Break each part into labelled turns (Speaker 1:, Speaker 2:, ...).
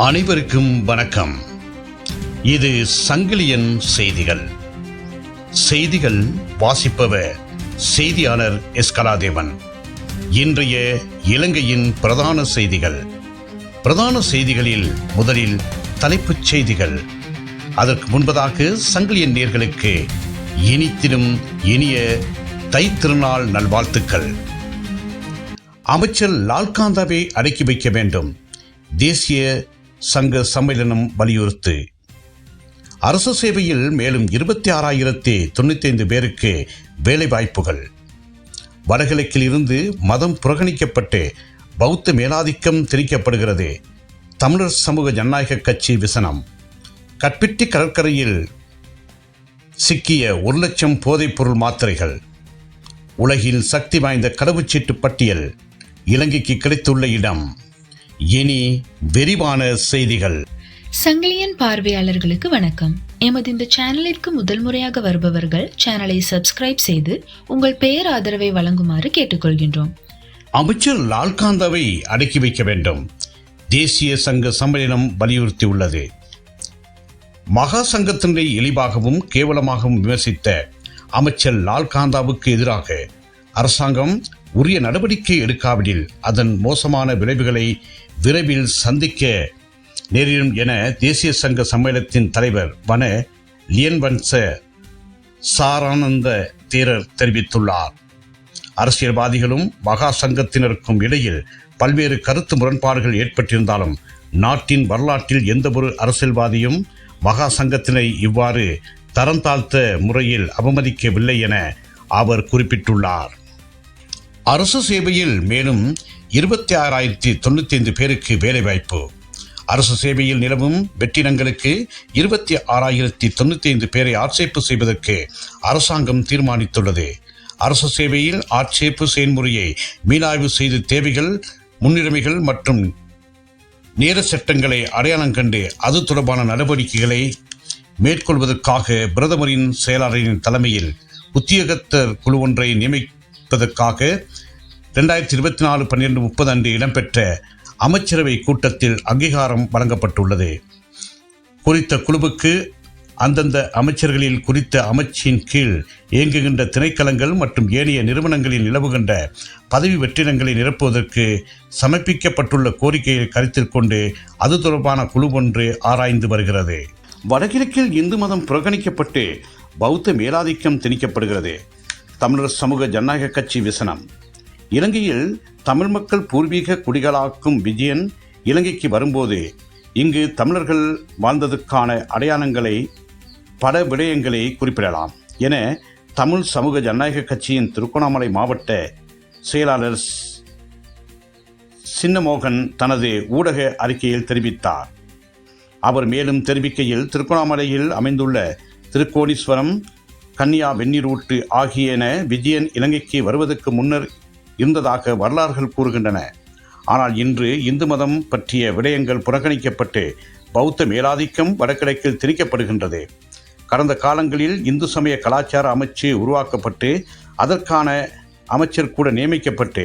Speaker 1: அனைவருக்கும் வணக்கம். இது சங்கிலியன் செய்திகள். செய்திகள் வாசிப்பவர் செய்தியாளர் எஸ்கலாதேவன். இன்றைய இலங்கையின் பிரதான செய்திகள். பிரதான செய்திகளில் முதலில் தலைப்புச் செய்திகள். அதற்கு முன்பதாக சங்கிலியன் நேர்களுக்கு இனித்திடும் இனிய தைத்திருநாள் நல்வாழ்த்துக்கள். அமைச்சர் லால்காந்தாவை அடக்கி வைக்க வேண்டும். தேசிய சங்க சம்மேளனம் வலியுறுத்து. அரசு சேவையில் மேலும் இருபத்தி ஆறாயிரத்தி தொண்ணூத்தைந்து பேருக்கு வேலைவாய்ப்புகள். வடகிழக்கில் இருந்து மதம் புறக்கணிக்கப்பட்டு பௌத்த மேலாதிக்கம் திணிக்கப்படுகிறது தமிழர் சமூக ஜனநாயக கட்சி விசனம். கற்பிட்டி கடற்கரையில் சிக்கிய ஒரு லட்சம் போதைப்பொருள் மாத்திரைகள். உலகில் சக்தி வாய்ந்த கடவுச்சீட்டு பட்டியல் இலங்கைக்கு கிடைத்துள்ள இடம். இனி விரிவான செய்திகள்.
Speaker 2: சங்கிலியன் பார்வையாளர்களுக்கு வணக்கம். எமது இந்த சேனலிற்கு முதல் முறையாக வருபவர்கள் சேனலை சப்ஸ்கிரைப் செய்து உங்கள் பெயர் ஆதரவை வழங்குமாறு கேட்டுக்கொள்கின்றோம்.
Speaker 1: அமைச்சர் லால்காந்தாவை அடக்கி வைக்க வேண்டும். தேசிய சங்க சம்மேளனம் வலியுறுத்தியுள்ளது. மகா சங்கத்தினை இழிவாகவும் கேவலமாகவும் விமர்சித்த அமைச்சர் லால்காந்தாவுக்கு எதிராக அரசாங்கம் உரிய நடவடிக்கை எடுக்காவிடில் அதன் மோசமான விளைவுகளை விரைவில் சந்திக்க நேரிடும் என தேசிய சங்க சம்மேளனத்தின் தலைவர் வன லியன்வன்ச சாரானந்த தேரர் தெரிவித்துள்ளார். அரசியல்வாதிகளும் மகா சங்கத்தினருக்கும் இடையில் பல்வேறு கருத்து முரண்பாடுகள் ஏற்பட்டிருந்தாலும் நாட்டின் வரலாற்றில் எந்தவொரு அரசியல்வாதியும் மகா சங்கத்தினை இவ்வாறு தரம் தாழ்த்த முறையில் அவமதிக்கவில்லை என அவர் குறிப்பிட்டுள்ளார். அரசு சேவையில் மேலும் இருபத்தி ஆறாயிரத்தி தொண்ணூத்தி ஐந்து பேருக்கு வேலைவாய்ப்பு. அரசு சேவையில் நிலவும் வெற்றிடங்களுக்கு இருபத்தி ஆறாயிரத்தி தொண்ணூத்தி ஐந்து பேரை ஆட்சேர்ப்பு செய்வதற்கு அரசாங்கம் தீர்மானித்துள்ளது. அரசு சேவையில் ஆட்சேர்ப்பு செயல்முறையை மீளாய்வு செய்து தேவைகள் முன்னுரிமைகள் மற்றும் நேர சட்டங்களை அடையாளம் கண்டு அது தொடர்பான நடவடிக்கைகளை மேற்கொள்வதற்காக பிரதமரின் செயலாளரின் தலைமையில் உத்தியோகத்தர் குழு ஒன்றை நியமி நியமிப்பதற்காக ரெண்டாயிரத்தி இருபத்தி நாலு பன்னிரெண்டு முப்பது அன்று இடம்பெற்ற அமைச்சரவை கூட்டத்தில் அங்கீகாரம் வழங்கப்பட்டுள்ளது. குறித்த குழுவுக்கு அந்தந்த அமைச்சர்களில் குறித்த அமைச்சின் கீழ் இயங்குகின்ற திணைக்களங்கள் மற்றும் ஏனைய நிறுவனங்களில் நிலவுகின்ற பதவி வெற்றிடங்களை நிரப்புவதற்கு சமர்ப்பிக்கப்பட்டுள்ள கோரிக்கையை கருத்தில் கொண்டு அது தொடர்பான குழு ஒன்று ஆராய்ந்து வருகிறது. வடகிழக்கில் இந்து மதம் புறக்கணிக்கப்பட்டு பௌத்த மேலாதிக்கம் திணிக்கப்படுகிறது. தமிழர் சமூக ஜனநாயக கட்சி விசனம். இலங்கையில் தமிழ் மக்கள் பூர்வீக குடிகளாக்கும் விஜயன் இலங்கைக்கு வரும்போது இங்கு தமிழர்கள் வாழ்ந்ததுக்கான அடையாளங்களை பல விடயங்களை குறிப்பிடலாம். என தமிழ் சமூக ஜனநாயக கட்சியின் திருகோணாமலை மாவட்ட செயலாளர் சின்னமோகன் தனது ஊடக அறிக்கையில் தெரிவித்தார். அவர் மேலும் தெரிவிக்கையில் திருகோணாமலையில் அமைந்துள்ள திருக்கோணீஸ்வரம் கன்னியா வெந்நீரூட்டு ஆகியன விஜயன் இலங்கைக்கு வருவதற்கு முன்னர் இருந்ததாக வரலாறுகள் கூறுகின்றன. ஆனால் இன்று இந்து மதம் பற்றிய விடயங்கள் புறக்கணிக்கப்பட்டு பௌத்த மேலாதிக்கம் வடகிழக்கில் திணிக்கப்படுகின்றது. கடந்த காலங்களில் இந்து சமய கலாச்சார அமைச்சு உருவாக்கப்பட்டு அதற்கான அமைச்சர் கூட நியமிக்கப்பட்டு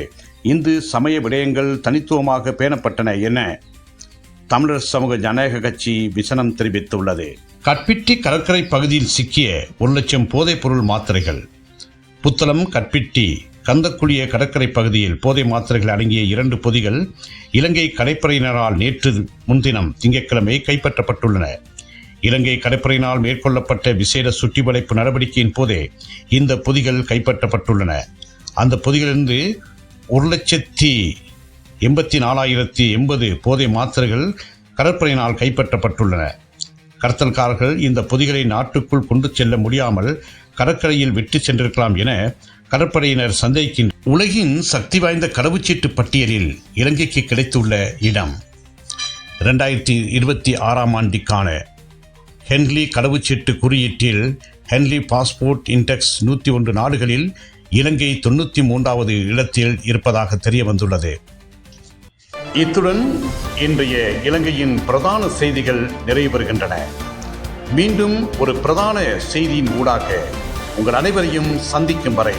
Speaker 1: இந்து சமய விடயங்கள் தனித்துவமாக பேணப்பட்டன என தமிழர் சமூக ஜனநாயக கட்சி விசனம் தெரிவித்துள்ளது. கற்பிட்டி கடற்கரை பகுதியில் சிக்கிய ஒரு லட்சம் போதைப் பொருள் மாத்திரைகள். புத்தளம் கற்பிட்டி கந்தக்குழிய கடற்கரை பகுதியில் போதை மாத்திரைகள் அடங்கிய இரண்டு பொதிகள் இலங்கை கடற்படையினரால் நேற்று முன்தினம் திங்கட்கிழமை கைப்பற்றப்பட்டுள்ளன. இலங்கை கடற்படையினால் மேற்கொள்ளப்பட்ட விசேட சுற்றிவளைப்பு நடவடிக்கையின் போதே இந்த பொதிகள் கைப்பற்றப்பட்டுள்ளன. அந்த பொதிகளிலிருந்து ஒரு லட்சத்தி எண்பத்தி நாலாயிரத்தி எண்பது போதை மாத்திரைகள் கடற்படையினால் கைப்பற்றப்பட்டுள்ளன. கடத்தல்காரர்கள் இந்த பொதிகளை நாட்டுக்குள் கொண்டு செல்ல முடியாமல் கடற்கரையில் விட்டு சென்றிருக்கலாம் என கடற்படையினர் சந்தேகிக்கின்ற உலகின் சக்தி வாய்ந்த கடவுச்சீட்டு பட்டியலில் இலங்கைக்கு கிடைத்துள்ள இடம் இரண்டாயிரத்தி இருபத்தி ஆறாம் ஆண்டிற்கான ஹென்லி கடவுச்சீட்டு குறியீட்டில் ஹென்லி பாஸ்போர்ட் இன்டெக்ஸ் நூற்றி ஒன்று நாடுகளில் இலங்கை தொண்ணூற்றி மூன்றாவது இடத்தில் இருப்பதாக தெரிய வந்துள்ளது இத்துடன் இன்றைய இலங்கையின் பிரதான செய்திகள் நிறைவுபெறுகின்றன. மீண்டும் ஒரு பிரதான செய்தியின் ஊடாக உங்கள் அனைவரையும் சந்திக்கும் வரை